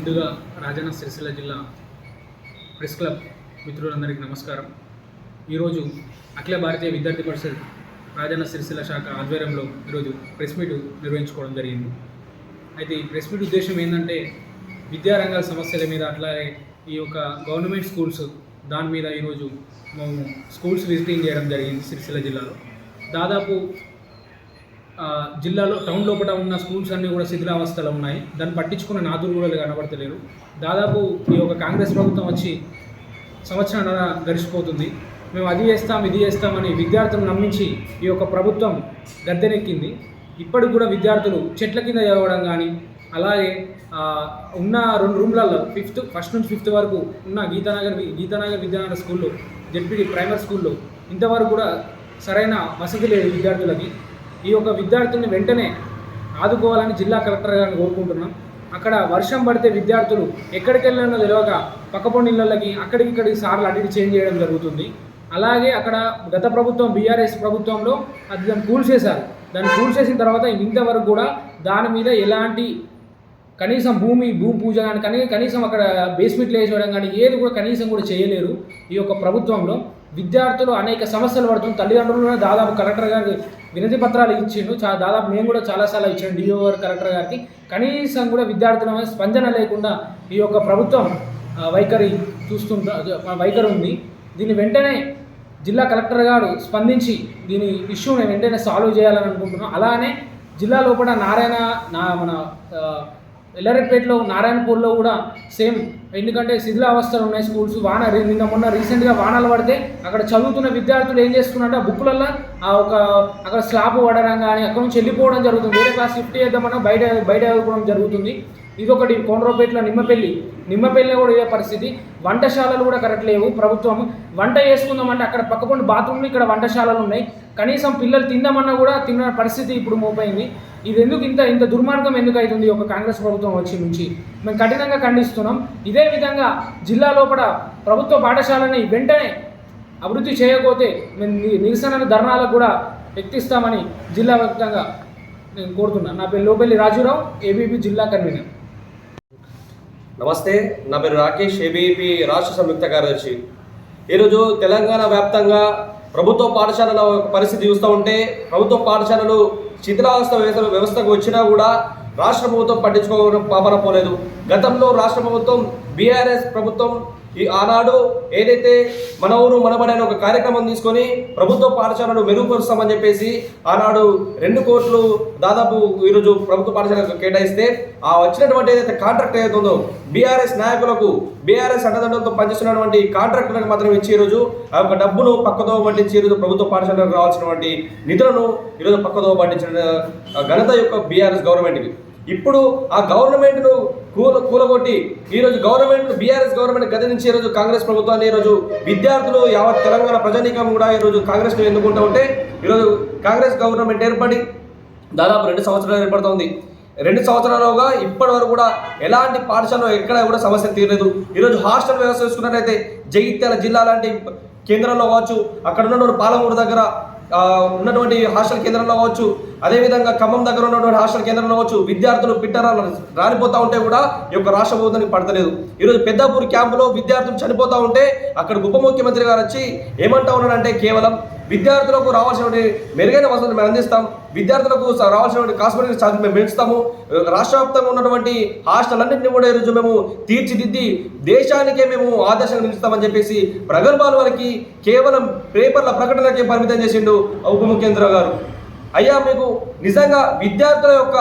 ముందుగా రాజన్న సిరిసిల్ల జిల్లా press club మిత్రులందరికీ నమస్కారం. ఈరోజు అఖిల భారతీయ విద్యార్థి పరిషత్ రాజన్న సిరిసిల్ల శాఖ ఆధ్వర్యంలో ఈరోజు ప్రెస్ మీట్ నిర్వహించుకోవడం జరిగింది. అయితే ఈ ప్రెస్ మీట్ ఉద్దేశం ఏంటంటే విద్యారంగాల సమస్యల మీద అట్లాగే ఈ యొక్క గవర్నమెంట్ స్కూల్స్ దాని మీద ఈరోజు మేము స్కూల్స్ విజిటింగ్ చేయడం జరిగింది సిరిసిల్ల జిల్లాలో. దాదాపు జిల్లాలో టౌన్ లోపల ఉన్న స్కూల్స్ అన్నీ కూడా శిథిలావస్థలో ఉన్నాయి. దాన్ని పట్టించుకున్న నాదులు కూడా కనబడతలేరు. దాదాపు ఈ యొక్క కాంగ్రెస్ ప్రభుత్వం వచ్చి సంవత్సరం గడిచిపోతుంది. మేము అది చేస్తాం ఇది చేస్తామని విద్యార్థులను నమ్మించి ఈ యొక్క ప్రభుత్వం గద్దెనెక్కింది. ఇప్పటికి కూడా విద్యార్థులు చెట్ల కింద చదవడం కానీ అలాగే ఉన్న రెండు రూమ్లలో ఫిఫ్త్ ఫస్ట్ నుంచి ఫిఫ్త్ వరకు ఉన్న గీతానగర్ గీతానగర్ విద్యానగర్ స్కూల్లో జెడ్పీడి ప్రైమరీ స్కూల్లో ఇంతవరకు కూడా సరైన వసతి లేదు విద్యార్థులకి. ఈ యొక్క విద్యార్థుల్ని వెంటనే ఆదుకోవాలని జిల్లా కలెక్టర్ గారిని కోరుకుంటున్నాం. అక్కడ వర్షం పడితే విద్యార్థులు ఎక్కడికి వెళ్ళానో తెలియక పక్కపొండి ఇళ్ళకి అక్కడికి ఇక్కడికి సార్లు అటు చేంజ్ చేయడం జరుగుతుంది. అలాగే అక్కడ గత ప్రభుత్వం బీఆర్ఎస్ ప్రభుత్వంలో అది దాన్ని కూల్చేశారు. దాన్ని కూల్చేసిన తర్వాత ఇంతవరకు కూడా దాని మీద ఎలాంటి కనీసం భూమి భూమి పూజ కానీ కనీసం అక్కడ బేస్మెంట్లు వేసేయడం కానీ ఏది కూడా కనీసం కూడా చేయలేరు ఈ యొక్క ప్రభుత్వంలో. విద్యార్థులు అనేక సమస్యలు పడుతుంది తల్లిదండ్రులు దాదాపు కలెక్టర్ గారికి వినతి పత్రాలు ఇచ్చిండు. చాలా దాదాపు మేము కూడా చాలాసార్లు ఇచ్చాను డిఓ కలెక్టర్ గారికి. కనీసం కూడా విద్యార్థుల మీద స్పందన లేకుండా ఈ యొక్క ప్రభుత్వం వైఖరి చూస్తుంటా వైఖరి ఉంది. దీన్ని వెంటనే జిల్లా కలెక్టర్ గారు స్పందించి దీని ఇష్యూని వెంటనే సాల్వ్ చేయాలని అనుకుంటున్నాం. అలానే జిల్లా లోపల నారాయణ నా మన ఆ, నారాయణపూర్లో కూడా సేమ్. ఎందుకంటే శిథిలావస్థలు ఉన్నాయి స్కూల్స్. వాన నిన్న మొన్న రీసెంట్గా వానలు పడితే అక్కడ చదువుతున్న విద్యార్థులు ఏం చేస్తున్నారంటే ఆ బుక్కులల్లో ఆ ఒక అక్కడ స్లాబ్ పడడం కానీ అక్కడ నుంచి వెళ్ళిపోవడం జరుగుతుంది. వేరే క్లాస్ షిఫ్ట్ చేద్దామన్నా బయట బయట చదువుకోవడం జరుగుతుంది. ఇదొకటి కొండ్రపేటలో నిమ్మపల్లి. నిమ్మపల్లిలో కూడా ఇదే పరిస్థితి. వంటశాలలు కూడా కరెక్ట్ లేవు. ప్రభుత్వం వంట చేసుకుందామంటే అక్కడ పక్కపండి బాత్రూమ్లు ఇక్కడ వంటశాలలు ఉన్నాయి. కనీసం పిల్లలు తిందామన్నా కూడా తిన్న పరిస్థితి ఇప్పుడు మోపైంది. ఇది ఎందుకు ఇంత ఇంత దుర్మార్గం ఎందుకు అవుతుంది? ఒక కాంగ్రెస్ ప్రభుత్వం వచ్చి నుంచి. మేము కఠినంగా ఖండిస్తున్నాం. ఇదే విధంగా జిల్లా లోపల ప్రభుత్వ పాఠశాలని వెంటనే అభివృద్ధి చేయకపోతే మేము నిరసన ధర్నాలకు కూడా ఎక్కిస్తామని జిల్లా వ్యాప్తంగా నేను కోరుతున్నాను. నా పేరు లోపల్లి రాజురావు ఏబీపీ జిల్లా కన్వీనర్. నమస్తే నా పేరు రాకేష్ ఏబీపీ రాష్ట్ర సంయుక్త కార్యదర్శి. ఈరోజు తెలంగాణ వ్యాప్తంగా ప్రభుత్వ పాఠశాలల పరిస్థితి చూస్తూ ఉంటే ప్రభుత్వ పాఠశాలలు శిథిలావస్థ వ్యవస్థకు వచ్చినా కూడా రాష్ట్ర ప్రభుత్వం పట్టించుకోవడం పాపన పోలేదు. గతంలో రాష్ట్ర ప్రభుత్వం బీఆర్ఎస్ ప్రభుత్వం ఈ ఆనాడు ఏదైతే మన ఊరు మనబడి ఒక కార్యక్రమం తీసుకొని ప్రభుత్వ పాఠశాలను మెరుగుపరుస్తామని చెప్పేసి ఆనాడు రెండు కోట్లు దాదాపు ఈరోజు ప్రభుత్వ పాఠశాలకు కేటాయిస్తే ఆ వచ్చినటువంటి ఏదైతే కాంట్రాక్ట్ ఏదైతే ఉందో బీఆర్ఎస్ నాయకులకు బీఆర్ఎస్ అండదండలతో పనిచేస్తున్నటువంటి కాంట్రాక్టులకు మాత్రం ఇచ్చి ఈరోజు ఆ యొక్క డబ్బును పక్కదో పట్టించి ఈరోజు ప్రభుత్వ పాఠశాలకు రావాల్సినటువంటి నిధులను ఈరోజు పక్కదో పట్టించిన ఘనత యొక్క బీఆర్ఎస్ గవర్నమెంట్కి. ఇప్పుడు ఆ గవర్నమెంట్ను కూల కూలగొట్టి ఈరోజు గవర్నమెంట్ బీఆర్ఎస్ గవర్నమెంట్ గది నుంచి ఈరోజు కాంగ్రెస్ ప్రభుత్వాన్ని ఈరోజు విద్యార్థులు యావత్ తెలంగాణ ప్రజానీకం కూడా ఈరోజు కాంగ్రెస్ను ఎన్నుకుంటూ ఉంటే ఈరోజు కాంగ్రెస్ గవర్నమెంట్ ఏర్పడి దాదాపు రెండు సంవత్సరాలు ఏర్పడుతోంది. రెండు సంవత్సరాలుగా ఇప్పటి వరకు కూడా ఎలాంటి పాఠశాలలో ఎక్కడ కూడా సమస్య తీరలేదు. ఈరోజు హాస్టల్ వ్యవస్థ చూసుకున్నట్లయితే జగిత్యాల జిల్లా లాంటి కేంద్రంలో కావచ్చు అక్కడ ఉన్నటువంటి పాలమూరు దగ్గర ఉన్నటువంటి హాస్టల్ కేంద్రంలో అవ్వచ్చు అదేవిధంగా ఖమ్మం దగ్గర ఉన్నటువంటి హాస్టల్ కేంద్రంలో అవ్వచ్చు విద్యార్థులు పిట్టరాలు రాలిపోతూ ఉంటే కూడా ఈ యొక్క రాష్ట్ర ప్రభుత్వానికి పడతలేదు. ఈరోజు పెద్దాపూర్ క్యాంపులో విద్యార్థులు చనిపోతూ ఉంటే అక్కడ ఉప ముఖ్యమంత్రి గారు వచ్చి ఏమంటా ఉన్నారంటే కేవలం విద్యార్థులకు రావాల్సినటువంటి మెరుగైన వసతులు మేము అందిస్తాం. విద్యార్థులకు స- కాస్మెటిక్ ఛార్జ్ మేము పెంచుతాము. రాష్ట్ర వ్యాప్తంగా ఉన్నటువంటి హాస్టల్ అన్నింటినీ కూడా ఈరోజు మేము తీర్చిదిద్ది దేశానికే మేము ఆదర్శంగా నిలుస్తామని చెప్పేసి ప్రగల్భాలు వారికి కేవలం పేపర్ల ప్రకటనకే పరిమితం చేసిండు ఉప ముఖ్యమంత్రి గారు. అయ్యా మీకు నిజంగా విద్యార్థుల యొక్క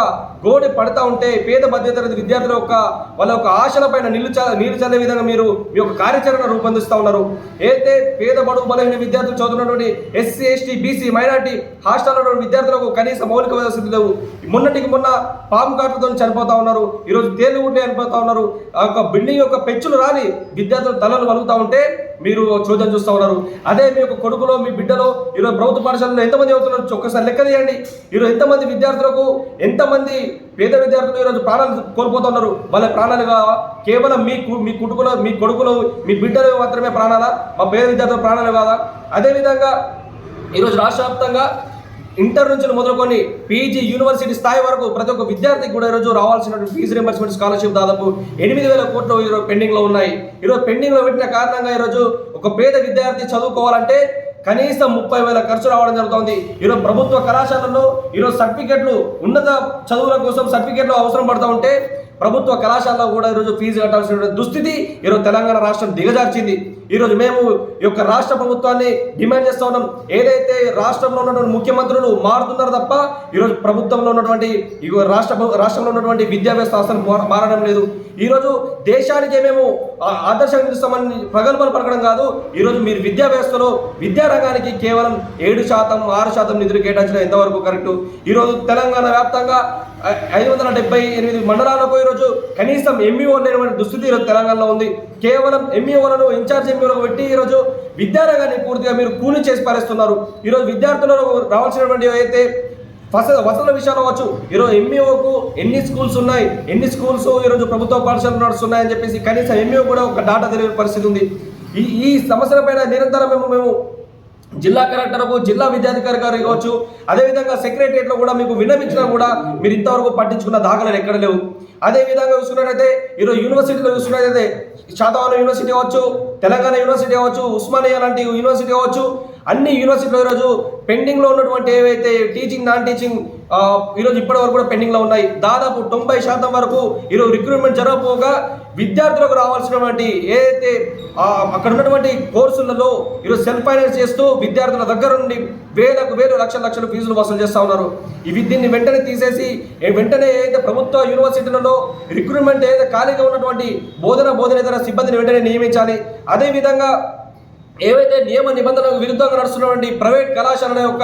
గోడి పడతా ఉంటే పేద మధ్యతరగతి విద్యార్థుల యొక్క వాళ్ళ యొక్క ఆశల పైన నీళ్ళు చ నీళ్ళు చల్లే విధంగా మీరు మీ యొక్క కార్యాచరణ రూపొందిస్తూ ఉన్నారు. ఏదైతే పేద బడుగు బలహీన విద్యార్థులు చదువుతున్నటువంటి ఎస్సీ ఎస్టీ బీసీ మైనార్టీ హాస్టల్లో విద్యార్థులకు కనీస మౌలిక వసతి లేవు. మొన్నటికి మొన్న పాము కాటుతో చనిపోతా ఉన్నారు. ఈరోజు తేలు ఉంటే చనిపోతా ఉన్నారు. ఆ యొక్క బిల్డింగ్ యొక్క పెచ్చులు రాలి. విద్యార్థులు తలలు వలుగుతూ ఉంటే మీరు చూద్దాం చూస్తూ ఉన్నారు. అదే మీ కొడుకులో మీ బిడ్డలో ఈరోజు ప్రభుత్వ పాఠశాలలో ఎంతమంది అవుతున్నారు ఒక్కసారి లెక్క తీయండి ఈరోజు ఎంతమంది విద్యార్థులకు ఎంతమంది పేద విద్యార్థులు ఈరోజు ప్రాణాలు కోల్పోతున్నారు వాళ్ళ ప్రాణాలుగా కేవలం మీ కు- మీ కుటుంబంలో మీ కొడుకులు మీ బిడ్డలు మాత్రమే ప్రాణాలా? మా పేద విద్యార్థుల ప్రాణాలు కాదా? అదేవిధంగా ఈరోజు రాష్ట్ర వ్యాప్తంగా ఇంటర్ నుంచి మొదలుకొని పీజీ యూనివర్సిటీ స్థాయి వరకు ప్రతి ఒక్క విద్యార్థికి కూడా ఈరోజు రావాల్సినటువంటి ఫీజు రింబర్స్మెంట్ స్కాలర్షిప్ దాదాపు ఎనిమిది వేల కోట్లు ఈరోజు పెండింగ్లో ఉన్నాయి. ఈరోజు పెండింగ్లో పెట్టిన కారణంగా ఈరోజు ఒక పేద విద్యార్థి చదువుకోవాలంటే కనీసం ముప్పై వేల ఖర్చు రావడం జరుగుతుంది. ఈరోజు ప్రభుత్వ కళాశాలలో ఈరోజు సర్టిఫికెట్లు ఉన్నత చదువుల కోసం సర్టిఫికెట్లు అవసరం పడుతూ ఉంటే ప్రభుత్వ కళాశాలలో కూడా ఈరోజు ఫీజు కట్టాల్సిన దుస్థితి ఈరోజు తెలంగాణ రాష్ట్రం దిగజార్చింది. ఈరోజు మేము ఈ యొక్క రాష్ట్ర ప్రభుత్వాన్ని డిమాండ్ చేస్తా ఉన్నాం. ఏదైతే రాష్ట్రంలో ఉన్నటువంటి ముఖ్యమంత్రులు మారుతున్నారు తప్ప ఈరోజు ప్రభుత్వంలో ఉన్నటువంటి ఈ రాష్ట్ర రాష్ట్రంలో ఉన్నటువంటి విద్యా వ్యవస్థ అసలు మారడం లేదు. ఈరోజు దేశానికి మేము ఆదర్శంగా నిలుస్తామని ప్రగల్భాలు పలకడం కాదు. ఈరోజు మీరు విద్యా వ్యవస్థలో విద్యారంగానికి కేవలం ఏడు శాతం ఆరు శాతం నిధులు కేటాయించడం ఎంతవరకు కరెక్టు? ఈరోజు తెలంగాణ వ్యాప్తంగా ఐదు వందల డెబ్బై ఎనిమిది మండలాలకు ఈరోజు కనీసం ఎంఈఓ లేనివంటి దుస్థితి ఈరోజు తెలంగాణలో ఉంది. కేవలం ఎంఈఓలను ఇన్ఛార్జ్ ఎంఈఓలకు పెట్టి ఈరోజు విద్యారంగాన్ని పూర్తిగా మీరు కూలి చేసి పారేస్తున్నారు. ఈరోజు విద్యార్థులకు రావాల్సినటువంటి అయితే వస వసతుల విషయంలో వచ్చు ఈరోజు ఎంఈఓకు ఎన్ని స్కూల్స్ ఉన్నాయి ఎన్ని స్కూల్స్ ఈరోజు ప్రభుత్వ పాఠశాలలు నడుస్తున్నాయని చెప్పేసి కనీసం ఎంఈఓ కూడా ఒక డాటా తెలియని పరిస్థితి ఉంది. ఈ ఈ సమస్యలపైన నిరంతరం మేము మేము జిల్లా కలెక్టర్కు జిల్లా విద్యాధికారి గారు కావచ్చు అదేవిధంగా సెక్రటరియట్లో కూడా మీకు విన్నవించినా కూడా మీరు ఇంతవరకు పట్టించుకున్న దాఖలాలు ఎక్కడ లేవు. అదే విధంగా చూసుకున్నట్టయితే ఈరోజు యూనివర్సిటీలో చూసుకున్నట్టయితే శాతవాహన యూనివర్సిటీ అవ్వచ్చు తెలంగాణ యూనివర్సిటీ అవ్వచ్చు ఉస్మానియా లాంటి యూనివర్సిటీ కావచ్చు అన్ని యూనివర్సిటీలో ఈరోజు పెండింగ్లో ఉన్నటువంటి ఏవైతే టీచింగ్ నాన్ టీచింగ్ ఈరోజు ఇప్పటి వరకు కూడా పెండింగ్లో ఉన్నాయి. దాదాపు తొంభై శాతం వరకు ఈరోజు రిక్రూట్మెంట్ జరగకపోగా విద్యార్థులకు రావాల్సినటువంటి ఏదైతే అక్కడ ఉన్నటువంటి కోర్సులలో ఈరోజు సెల్ఫ్ ఫైనాన్స్ చేస్తూ విద్యార్థుల దగ్గర నుండి వేలకు వేలు లక్షల లక్షల ఫీజులు వసూలు చేస్తూ ఉన్నారు. ఇవి దీన్ని వెంటనే తీసేసి వెంటనే ఏదైతే ప్రభుత్వ యూనివర్సిటీలలో రిక్రూట్మెంట్ ఏదైతే ఖాళీగా ఉన్నటువంటి బోధన బోధనేతర సిబ్బందిని వెంటనే నియమించాలి. అదేవిధంగా ఏవైతే నియమ నిబంధనలకు విరుద్ధంగా నడుస్తున్నటువంటి ప్రైవేట్ కళాశాలల యొక్క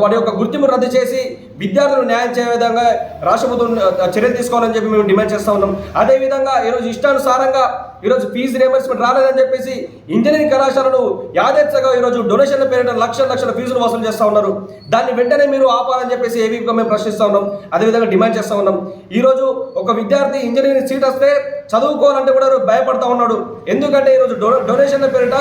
వాటి యొక్క గుర్తింపు రద్దు చేసి విద్యార్థులు న్యాయం చేయ విధంగా రాష్ట్ర ప్రభుత్వం చర్యలు తీసుకోవాలని చెప్పి మేము డిమాండ్ చేస్తూ ఉన్నాం. అదేవిధంగా ఈరోజు ఇష్టానుసారంగా ఈరోజు ఫీజు రియంబర్స్మెంట్ రాలేదని చెప్పేసి ఇంజనీరింగ్ కళాశాలలు యాదెచ్చగా ఈరోజు డొనేషన్ల పేరిట లక్షల లక్షల ఫీజులు వసూలు చేస్తూ ఉన్నారు. దాన్ని వెంటనే మీరు ఆపాలని చెప్పేసి ఏవీగా మేము ప్రశ్నిస్తూ ఉన్నాం. అదేవిధంగా డిమాండ్ చేస్తూ ఉన్నాం. ఈరోజు ఒక విద్యార్థి ఇంజనీరింగ్ సీట్ వస్తే చదువుకోవాలంటే కూడా భయపడతా ఉన్నాడు. ఎందుకంటే ఈరోజు డొ డొనేషన్ల పేరిట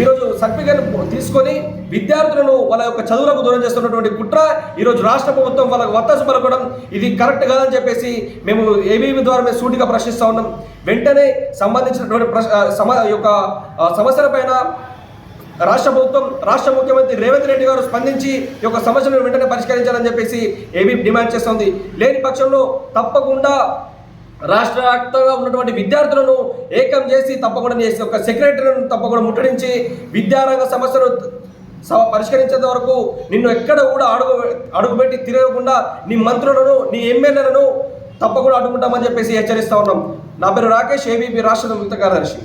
ఈరోజు సర్టిఫికేట్ తీసుకొని విద్యార్థులను వాళ్ళ యొక్క చదువులకు దూరం చేస్తున్నటువంటి కుట్ర ఈరోజు రాష్ట్ర ప్రభుత్వం వాళ్ళకు వత్తసు పలకడం ఇది కరెక్ట్ కాదని చెప్పేసి మేము ఏబీవీ ద్వారా మేము సూటిగా ప్రశ్నిస్తూ ఉన్నాం. వెంటనే సంబంధించినటువంటి సమ యొక్క సమస్యలపైన రాష్ట్ర ప్రభుత్వం రాష్ట్ర ముఖ్యమంత్రి రేవంత్ రెడ్డి గారు స్పందించి ఈ యొక్క సమస్యను వెంటనే పరిష్కరించాలని చెప్పేసి ఏబీ డిమాండ్ చేస్తోంది. లేని పక్షంలో తప్పకుండా రాష్ట్ర వ్యాప్తంగా ఉన్నటువంటి విద్యార్థులను ఏకం చేసి తప్పకుండా చేసి ఒక సెక్రటరీని తప్పకుండా ముట్టడించి విద్యారంగ సమస్యలు స- పరిష్కరించేంత వరకు నిన్ను ఎక్కడ కూడా అడుగు అడుగుపెట్టి తిరగకుండా నీ మంత్రులను నీ ఎమ్మెల్యేలను తప్పకుండా అడ్డుకుంటామని చెప్పేసి హెచ్చరిస్తూ ఉన్నాం. నా పేరు రాకేష్ ఏబీపీ రాష్ట్ర సంయుక్త కార్యదర్శి.